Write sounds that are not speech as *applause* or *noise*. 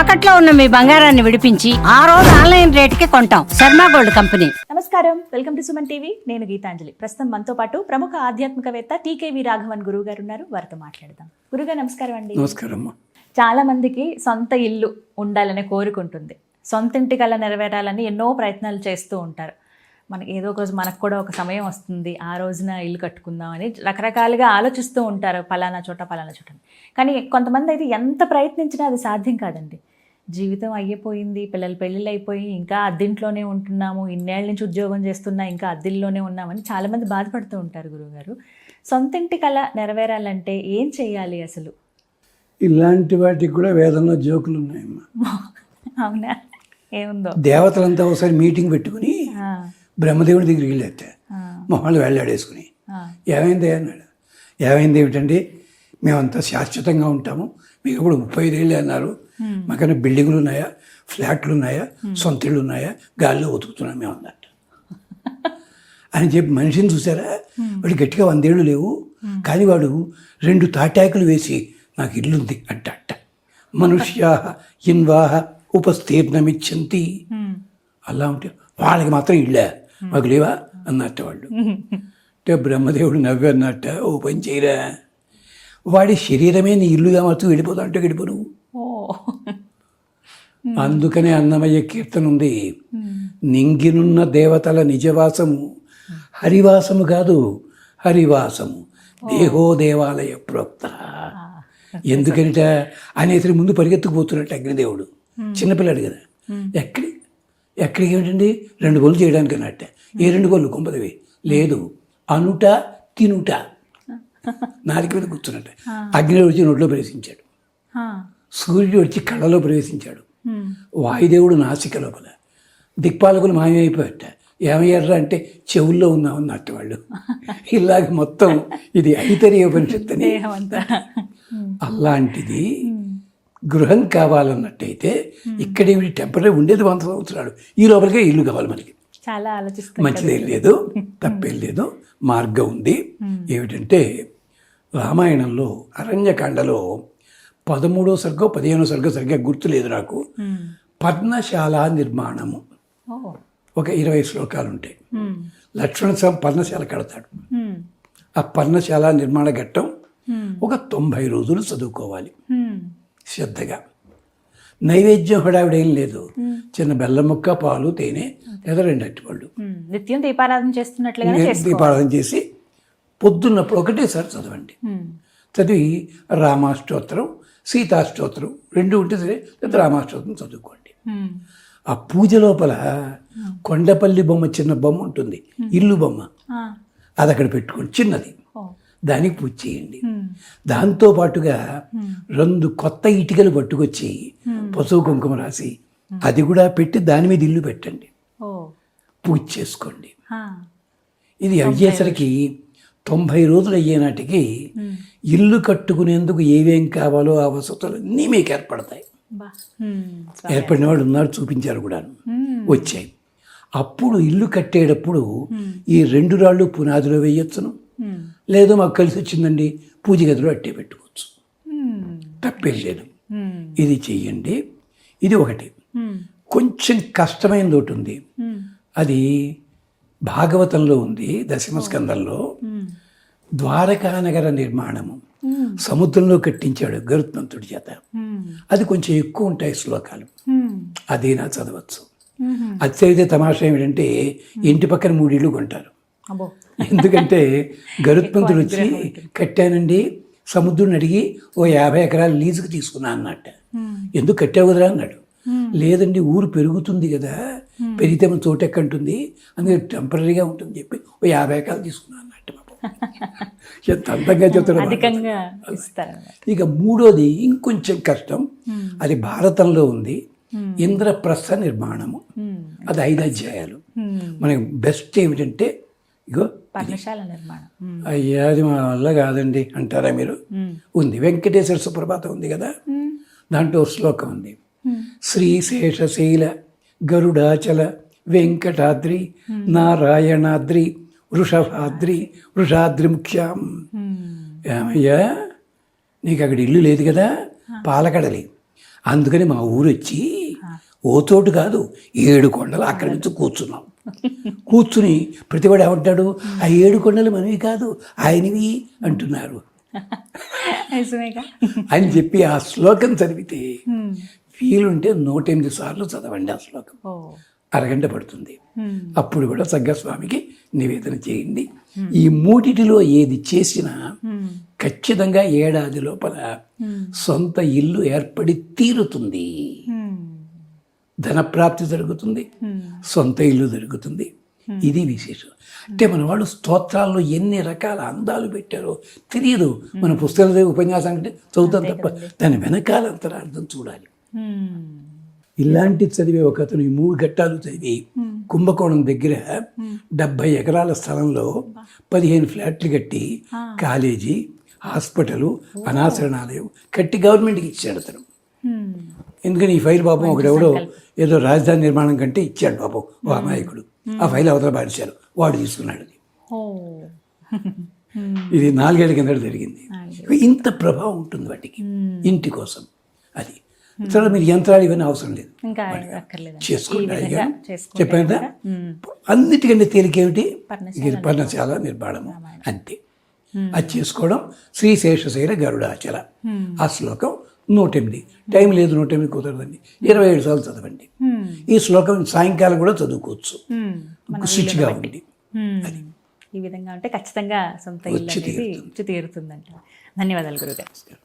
తాకట్లో ఉన్న మీ బంగారాన్ని విడిపించి ఆ రోజు ఆన్లైన్ రేటుకి కొంటాం. Sharma gold company. నమస్కారం. Welcome to Suman TV. నేను గీతాంజలి. ప్రస్తుతం మనతో పాటు ప్రముఖ ఆధ్యాత్మికవేత్త టీకేవి రాఘవన్ గురువు గారు ఉన్నారు వారితో మాట్లాడదాం. గురుగారు నమస్కారం అండి. నమస్కారం చాలా మందికి సొంత ఇల్లు ఉండాలనే కోరుకుంటుంది. సొంత ఇంటి కళ నెరవేరాలని ఎన్నో ప్రయత్నాలు చేస్తూ ఉంటారు. మనకి ఏదో ఒక రోజు మనకు కూడా ఒక సమయం వస్తుంది. ఆ రోజున ఇల్లు కట్టుకుందాం అని రకరకాలుగా ఆలోచిస్తూ ఉంటారు. పలానా చోట పలానా చోట. కానీ కొంతమంది అయితే ఎంత ప్రయత్నించినా అది సాధ్యం కాదండి. జీవితం అయిపోయింది పిల్లలు పెళ్ళిళ్ళు అయిపోయి ఇంకా అద్దింట్లోనే ఉంటున్నాము ఇన్నేళ్ళ నుంచి ఉద్యోగం చేస్తున్నా ఇంకా అద్దిల్లోనే ఉన్నామని చాలామంది బాధపడుతూ ఉంటారు గురువుగారు. సొంత ఇంటి కళ నెరవేరాలంటే ఏం చేయాలి అసలు? ఇలాంటి వాటికి కూడా వేదంలో జోకులు ఉన్నాయమ్మా. *laughs* అవునా? ఏముందో? దేవతలంతా ఒకసారి మీటింగ్ పెట్టుకుని బ్రహ్మదేవుడి దగ్గరికి వెళ్ళేట ఆ, మొహాలు వెళ్ళాడేసుకుని ఏమైంది అన్నాడు. ఏమైంది ఏమిటండి? మేమంతా శాశ్వతంగా ఉంటాము. మీకు ఇప్పుడు ముప్పై ఐదేళ్ళు అన్నారు. మాకన్నా బిల్డింగులు ఉన్నాయా ఫ్లాట్లు ఉన్నాయా సొంత ఇళ్ళు ఉన్నాయా గాల్లో ఉతుకుతున్నాం మేము అన్నట్టు. *laughs* అని చెప్పి మనిషిని చూసారా? వాడు గట్టిగా వందేళ్ళు లేవు. కానీ వాడు రెండు తాటాకులు వేసి నాకు ఇల్లుంది అంట అంట మనుష్యా ఇన్వాహ ఉపస్తీర్ణమిచ్చంతి. ఉమ్, అలా ఉంటే వాళ్ళకి మాత్రం ఇళ్ళే? మాకు లేవా? అన్నట్టు వాళ్ళు. *laughs* అంటే బ్రహ్మదేవుడు నవ్వి అన్నట్ట ఓ పని చేయరా? వాడి శరీరమే నీ ఇల్లుగా మాత్రం వెళ్ళిపోతా అంటే వెళ్ళిపో నువ్వు. ఓ *laughs* అందుకనే అన్నమయ్య కీర్తన ఉంది. ఉమ్, నింగినున్న దేవతల నిజవాసము హరివాసము కాదు హరివాసము. దేహో దేవాలయ ప్రోక్త. ఎందుకనిట ఆయన ఇతని ముందు పరిగెత్తుకుపోతున్నట్టు అగ్నిదేవుడు. చిన్నపిల్లాడు కదా. ఎక్కడి ఎక్కడికి ఏమిటండి రెండు పనులు చేయడానికి అన్నట్ట. ఏ రెండు పనులు కొంపదవి. లేదు. అనుట తినుట. *laughs* నాలుగు మీద కూర్చున్నట్ట. అగ్నిదేవుడు వచ్చి నోట్లో ప్రవేశించాడు. సూర్యుడు వచ్చి కళ్ళలో ప్రవేశించాడు. వాయుదేవుడు నాసిక లోపల. దిక్పాలకులు మాయమైపోయట ఏమయ్యారా అంటే చెవుల్లో ఉన్నామన్నట్టు వాళ్ళు. *laughs* ఇలాగ మొత్తం ఇది ఐతరీయ ఉపనిషత్తు అని దేహం అంతా ఉమ్, అలాంటిది గృహం కావాలన్నట్టయితే ఇక్కడేమిటి టెంపరీ ఉండేది వంద సంవత్సరాలు. ఈ లోపలికే ఇల్లు కావాలి మనకి. చాలా ఆలోచిస్తాను మంచిదేం లేదు. తప్పేం లేదు. మార్గం ఉంది. ఏమిటంటే రామాయణంలో అరణ్యకాండలో పదమూడో సర్గో పదిహేనో సర్గో సరిగ్గా గుర్తులేదు నాకు. పర్ణశాల నిర్మాణము. ఒక ఇరవై శ్లోకాలు ఉంటాయి లక్ష్మణ స్వామి పర్ణశాల కడతాడు. ఆ పర్ణశాల నిర్మాణ ఘట్టం ఒక తొంభై రోజులు చదువుకోవాలి. శ్రద్ధగా. నైవేద్యం హడావిడేం లేదు. చిన్న బెల్లం ముక్క పాలు తేనె లేదా రెండు అట్టిపళ్ళు. నిత్యం దీపారాధన చేస్తున్నట్లుగానే చేసుకో దీపారాధన చేసి పొద్దున్నప్పుడు ఒకటేసారి చదవండి. చదివి రామాష్టోత్తరం సీతాష్టోత్తరం రెండు ఉంటే సరే లేదా రామాష్టోత్తరం చదువుకోండి. ఆ పూజ లోపల కొండపల్లి బొమ్మ చిన్న బొమ్మ ఉంటుంది ఇల్లు బొమ్మ. అది అక్కడ పెట్టుకోండి చిన్నది. దానికి పూజ చేయండి. దాంతో పాటుగా రెండు కొత్త ఇటుకలు పట్టుకొచ్చి పసుపు కుంకుమ రాసి అది కూడా పెట్టి దాని మీద ఇల్లు పెట్టండి. పూజ చేసుకోండి. ఇది అయ్యేసరికి తొంభై రోజులు అయ్యే నాటికి ఉమ్, ఇల్లు కట్టుకునేందుకు ఏవేం కావాలో ఆ వసతులు అన్నీ మీకు ఏర్పడతాయి. ఏర్పడిన వాళ్ళు ఉన్నారు చూపించారు కూడా. వచ్చాయి. అప్పుడు ఇల్లు కట్టేటప్పుడు ఈ రెండు రాళ్ళు పునాదిలో వేయొచ్చును. లేదు మాకు కలిసి వచ్చిందండి పూజ గదిలో అట్టే పెట్టుకోవచ్చు. తప్పేం లేదు. ఇది చెయ్యండి. ఇది ఒకటి. కొంచెం కష్టమైనది ఒకటి ఉంది. అది భాగవతంలో ఉంది దశమస్కందంలో ఉమ్, ద్వారకా నగర నిర్మాణము. సముద్రంలో కట్టించాడు గరుత్మంతుడి చేత. అది కొంచెం ఎక్కువ ఉంటాయి శ్లోకాలు. ఉమ్, అదైనా చదవచ్చు. అది చదివితే తమాషా ఏమిటంటే ఇంటి పక్కన మూడిళ్ళు కొంటారు. ఎందుకంటే *laughs* గరుత్మంతుడు వచ్చి కట్టానండి సముద్రుని అడిగి ఓ యాభై ఎకరాలు లీజుకు తీసుకున్నా అన్నట్ట. ఉమ్, ఎందుకు కట్టావు కదరా అన్నాడు. లేదండి ఊరు పెరుగుతుంది కదా. పెరిగితే మన చోటు ఎక్కంటుంది అందుకే టెంపరీగా ఉంటుంది చెప్పి ఓ యాభై ఎకరాలు తీసుకున్నా అన్నట్టు పాపం. *laughs* ఎంత అందంగా అధికంగా ఇస్తారు ఇక మూడోది ఇంకొంచెం కష్టం. అది భారతంలో ఉంది. ఇంద్రప్రస్థ నిర్మాణము. అది ఐదు అధ్యాయాలు. మనకి బెస్ట్ ఏమిటంటే ఇగో పర్ణశాల నిర్మాణం. ఉమ్, అయ్యా అది మా వల్ల కాదండి అంటారా మీరు? ఉంది. వెంకటేశ్వర సుప్రభాతం ఉంది కదా? దాంట్లో ఒక శ్లోకం ఉంది. శ్రీశేషశైల గరుడాచల వెంకటాద్రి నారాయణాద్రి వృషభాద్రి వృషాద్రి ముఖ్యం ఏమయ్యా? నీకు అక్కడ ఇల్లు లేదు కదా? పాలకడలి. అందుకని మా ఊరు వచ్చి ఓ చోటు కాదు ఏడు కొండలు అక్కడి నుంచి కూర్చున్నాం. కూర్చుని ప్రతివాడు ఏమంటాడు? ఆ ఏడు కొండలు మనవి కాదు ఆయనవి అంటున్నారు. అని చెప్పి ఆ శ్లోకం చదివితే వీలుంటే నూట ఎనిమిది సార్లు చదవండి ఆ శ్లోకం. అరగంట పడుతుంది. అప్పుడు కూడా సగ్గస్వామికి నివేదన చేయండి. ఈ మూడిటిలో ఏది చేసినా. ఖచ్చితంగా ఏడాది లోపల సొంత ఇల్లు ఏర్పడి తీరుతుంది. ధనప్రాప్తి జరుగుతుంది. సొంత ఇల్లు జరుగుతుంది ఇది విశేషం. అంటే మన వాళ్ళు స్తోత్రాల్లో ఎన్ని రకాల అందాలు పెట్టారో తెలియదు. మన పుస్తకాలు ఉపన్యాసం అంటే చదువుతాం తప్ప దాని వెనకాల అంతరార్థం చూడాలి. ఇలాంటి చదివే ఒక అతను ఈ మూడు ఘట్టాలు చదివి కుంభకోణం దగ్గర డెబ్బై ఎకరాల స్థలంలో పదిహేను ఫ్లాట్లు కట్టి కాలేజీ హాస్పిటల్ అనాశరణాలయం కట్టి గవర్నమెంట్కి ఇచ్చాడు అతను. ఎందుకని ఈ ఫైల్ పాపం ఒకడెవడో ఏదో రాజధాని నిర్మాణం కంటే ఇచ్చాడు పాపం ఓ అమాయకుడు. ఆ ఫైల్ అవతల పారేశారు. వాడు తీసుకున్నాడు ఇది నాలుగేళ్ళ కింద జరిగింది. ఇంత ప్రభావం ఉంటుంది వాటికి. ఇంటి కోసం. అది. తర్వాత మీరు యంత్రాలు ఇవన్నీ అవసరం లేదు. చేసుకోండి చెప్పాను కదా? అన్నిటికంటే తేలికేమిటి? పర్ణశాల. నిర్మాణము. అంతే. అది చేసుకోవడం శ్రీశేషశైల గరుడాచల. ఆ శ్లోకం నూట ఎనిమిది టైం లేదు నూట ఎనిమిది కుదరదండి. ఇరవై ఏడు సార్లు చదవండి. ఈ శ్లోకం సాయంకాలం కూడా చదువుకోవచ్చు. శుచిగా ఉండి Hmm. ఈ విధంగా ఉంటే ఖచ్చితంగా సొంత ఇల్లు తీరుతుందంట ధన్యవాదాలు గురుగారు.